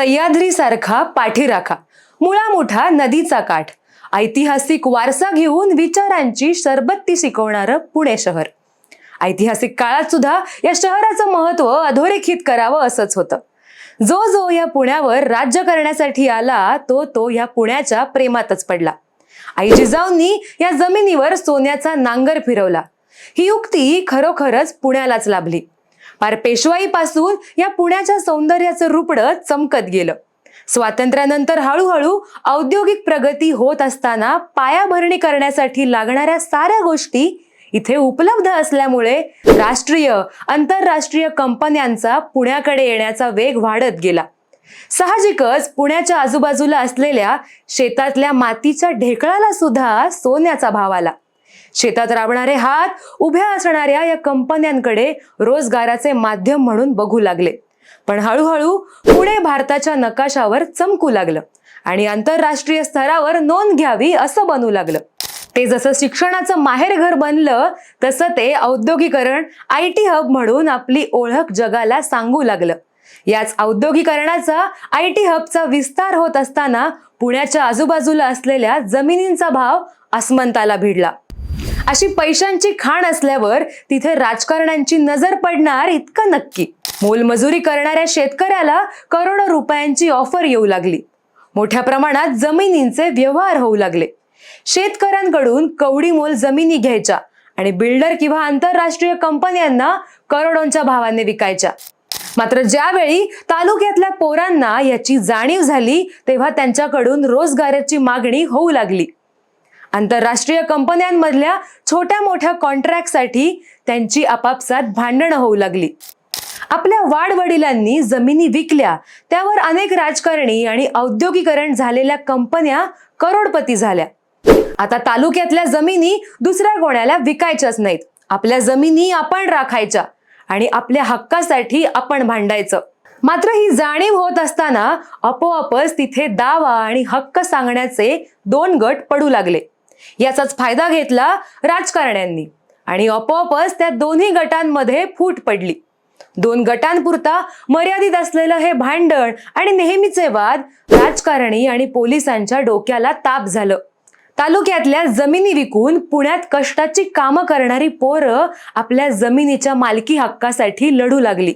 सह्याद्रीसारखा पाठीराखा मुळामुठा नदीचा काठ ऐतिहासिक वारसा घेऊन विचारांची सरबत्ती शिकवणारं पुणे शहर. ऐतिहासिक काळात सुद्धा या शहराचं महत्त्व अधोरेखित करावं असंच होतं. जो जो या पुण्यावर राज्य करण्यासाठी आला तो तो या पुण्याच्या प्रेमातच पडला. आई जिजाऊंनी या जमिनीवर सोन्याचा नांगर फिरवला. ही युक्ती खरोखरच पुण्यालाच लाभली. पार पेशवाईपासून या पुण्याच्या सौंदर्याचं रुपडं चमकत गेलं. स्वातंत्र्यानंतर हळूहळू औद्योगिक प्रगती होत असताना पायाभरणी करण्यासाठी लागणाऱ्या साऱ्या गोष्टी इथे उपलब्ध असल्यामुळे राष्ट्रीय आंतरराष्ट्रीय कंपन्यांचा पुण्याकडे येण्याचा वेग वाढत गेला. साहजिकच पुण्याच्या आजूबाजूला असलेल्या शेतातल्या मातीच्या ढेकळाला सुद्धा सोन्याचा भाव आला. शेतात राबणारे हात उभ्या असणाऱ्या या कंपन्यांकडे रोजगाराचे माध्यम म्हणून बघू लागले. पण हळूहळू पुणे भारताच्या नकाशावर चमकू लागलं आणि आंतरराष्ट्रीय स्तरावर नोंद घ्यावी असं बनू लागलं. ते जसं शिक्षणाचं माहेरघर बनलं तसं ते औद्योगिकरण आय टी हब म्हणून आपली ओळख जगाला सांगू लागलं. याच औद्योगिकरणाचा आय टी हबचा विस्तार होत असताना पुण्याच्या आजूबाजूला असलेल्या जमिनींचा भाव आसमंताला भिडला. अशी पैशांची खाण असल्यावर तिथे राजकारण्यांची नजर पडणार इतकं नक्की. मोलमजुरी करणाऱ्या शेतकऱ्याला करोडो रुपयांची ऑफर येऊ लागली. मोठ्या प्रमाणात जमिनींचे व्यवहार होऊ लागले. शेतकऱ्यांकडून कवडी मोल जमिनी घ्यायच्या आणि बिल्डर किंवा आंतरराष्ट्रीय कंपन्यांना करोडोंच्या भावाने विकायच्या. मात्र ज्यावेळी तालुक्यातल्या पोरांना याची जाणीव झाली तेव्हा त्यांच्याकडून रोजगाराची मागणी होऊ लागली. आंतरराष्ट्रीय कंपन्यांमधल्या छोट्या मोठ्या कॉन्ट्रॅक्टसाठी त्यांची आपापसात भांडणं होऊ लागली. आपल्या वाडवडिलांनी जमिनी विकल्या त्यावर अनेक राजकारणी आणि औद्योगिकरण झालेल्या कंपन्या करोडपती झाल्या. आता तालुक्यातल्या जमिनी दुसऱ्या कोणाला विकायच्याच नाहीत. आपल्या जमिनी आपण राखायच्या आणि आपल्या हक्कासाठी आपण भांडायचं. मात्र ही जाणीव होत असताना आपोआपच तिथे दावा आणि हक्क सांगण्याचे दोन गट पडू लागले. याचाच फायदा घेतला राजकारण्यांनी. आणि आपोआपच त्या दोन्ही गटांमध्ये फूट पडली. दोन गटांपुरता मर्यादित असलेलं हे भांडण आणि नेहमीचे वाद राजकारणी आणि पोलिसांच्या डोक्याला ताप झालं. तालुक्यातल्या जमिनी विकून पुण्यात कष्टाची कामं करणारी पोरं आपल्या जमिनीच्या मालकी हक्कासाठी लढू लागली.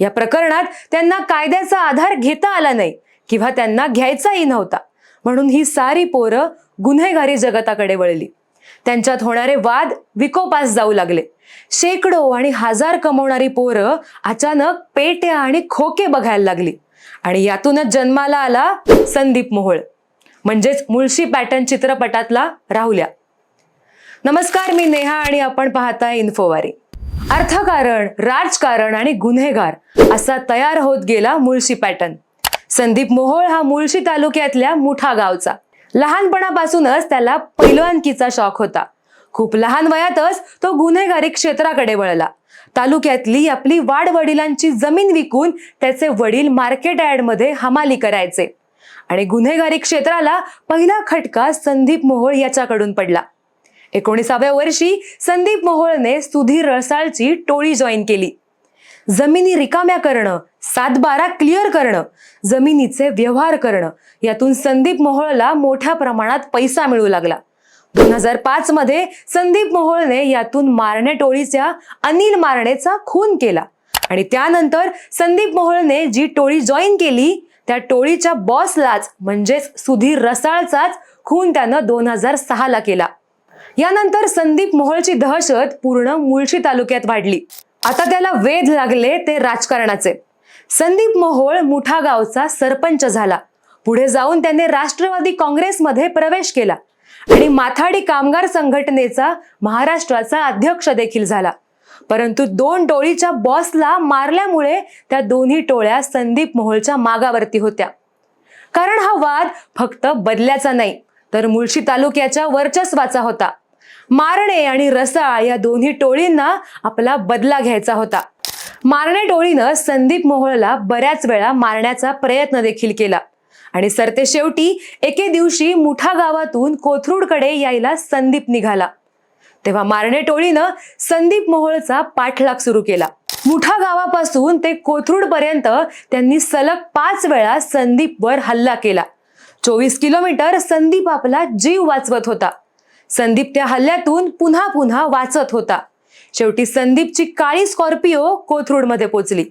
या प्रकरणात त्यांना कायद्याचा आधार घेता आला नाही किंवा त्यांना घ्यायचाही नव्हता. म्हणून ही सारी पोरं गुन्हेगारी जगताकडे वळली. त्यांच्यात होणारे वाद विकोपास जाऊ लागले. शेकडो आणि हजार कमवणारी पोरं अचानक पेट्या आणि खोके बघायला लागली. आणि यातूनच जन्माला आला संदीप मोहोळ. म्हणजेच मुळशी पॅटर्न चित्रपटातला राहुल्या. नमस्कार मी नेहा आणि आपण पाहताय इन्फोवारी. अर्थकारण राजकारण आणि गुन्हेगार असा तयार होत गेला मुळशी पॅटर्न. संदीप मोहोळ हा मुळशी तालुक्यातल्या मुठा गावचा लहानपणापासूनच त्याला पैलवानकीचा शौक होता. खूप लहान वयातच तो गुन्हेगारी क्षेत्राकडे वळला. तालुक्यातली आपली वाडवडिलांची जमीन विकून त्याचे वडील मार्केट ॲडमध्ये हमाली करायचे. आणि गुन्हेगारी क्षेत्राला पहिला खटका संदीप मोहोळ याच्याकडून पडला. एकोणीसाव्या वर्षी संदीप मोहोळने सुधीर रसाळची टोळी जॉईन केली. जमिनी रिकाम्या करणं सातबारा क्लिअर करणं जमिनीचे व्यवहार करणं यातून संदीप मोहोळला मोठ्या प्रमाणात पैसा मिळू लागला. दोन हजार पाच मध्ये संदीप मोहोळने यातून मारणे टोळीच्या अनिल मारणेचा खून केला. आणि त्यानंतर संदीप मोहोळने जी टोळी जॉईन केली त्या टोळीच्या बॉसलाच म्हणजेच सुधीर रसाळचाच खून त्यानं दोन हजार सहाला केला. यानंतर संदीप मोहोळची दहशत पूर्ण मुळशी तालुक्यात वाढली. आता त्याला वेध लागले ते राजकारणाचे. संदीप मोहोळ मुठा गावचा सरपंच झाला. पुढे जाऊन त्याने राष्ट्रवादी काँग्रेसमध्ये प्रवेश केला आणि माथाडी कामगार संघटनेचा महाराष्ट्राचा अध्यक्ष देखील झाला. परंतु दोन टोळीच्या बॉसला मारल्यामुळे त्या दोन्ही टोळ्या संदीप मोहोळच्या मागावरती होत्या. कारण हा वाद फक्त बदल्याचा नाही तर मुळशी तालुक्याच्या वर्चस्वाचा होता. मारणे आणि रसाळ या दोन्ही टोळींना आपला बदला घ्यायचा होता. मारणे टोळीनं संदीप मोहोळला बऱ्याच वेळा मारण्याचा प्रयत्न देखील केला. आणि सरते शेवटी एके दिवशी मुठा गावातून कोथरूडकडे यायला संदीप निघाला. तेव्हा मारणे टोळीनं संदीप मोहोळचा पाठलाग सुरू केला. मुठा गावापासून ते कोथरूड पर्यंत त्यांनी सलग पाच वेळा संदीपवर हल्ला केला. चोवीस किलोमीटर संदीप आपला जीव वाचवत होता. संदीप त्या हल्ल्यातून पुन्हा पुन्हा वाचत होता. शेवटी संदीपची काळी स्कॉर्पिओ कोथरूडमध्ये पोचली.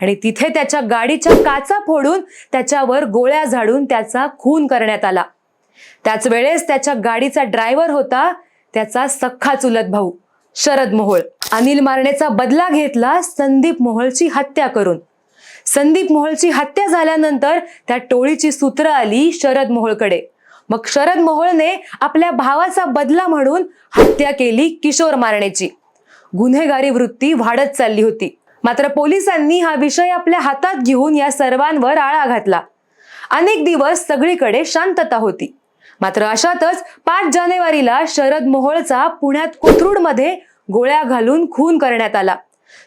आणि तिथे त्याच्या गाडीच्या काचा फोडून त्याच्यावर गोळ्या झाडून त्याचा खून करण्यात आला. त्याच वेळेस त्याच्या गाडीचा ड्रायव्हर होता त्याचा सख्खा चुलत भाऊ शरद मोहोळ. अनिल मारणेचा बदला घेतला संदीप मोहोळची हत्या करून. संदीप मोहोळची हत्या झाल्यानंतर त्या टोळीची सूत्र आली शरद मोहोळकडे. मग शरद मोहोळने आपल्या भावाचा बदला म्हणून हत्या केली किशोर मारणेची गुन्हेगारी वृत्ती वाढत चालली होती. मात्र पोलिसांनी हा विषय आपल्या हातात घेऊन या सर्वांवर आळा घातला. अनेक दिवस सगळीकडे शांतता होती. मात्र अशातच पाच जानेवारीला शरद मोहोळचा पुण्यात कोथरूडमध्ये गोळ्या घालून खून करण्यात आला.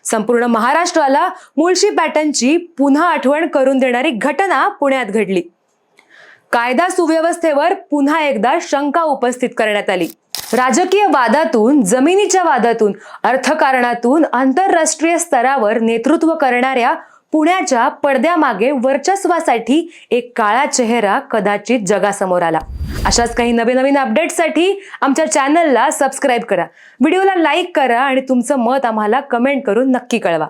संपूर्ण महाराष्ट्राला मुळशी पॅटर्नची पुन्हा आठवण करून देणारी घटना पुण्यात घडली. कायदा सुव्यवस्थेवर पुन्हा एकदा शंका उपस्थित करण्यात आली. राजकीय वादातून जमिनीच्या वादातून अर्थकारणातून आंतरराष्ट्रीय स्तरावर नेतृत्व करणाऱ्या पुण्याच्या पडद्यामागे वर्चस्वासाठी एक काळा चेहरा कदाचित जगासमोर आला. अशाच काही नवीन नवीन अपडेट्ससाठी आमच्या चॅनलला सबस्क्राईब करा. व्हिडिओला लाईक करा आणि तुमचं मत आम्हाला कमेंट करून नक्की कळवा.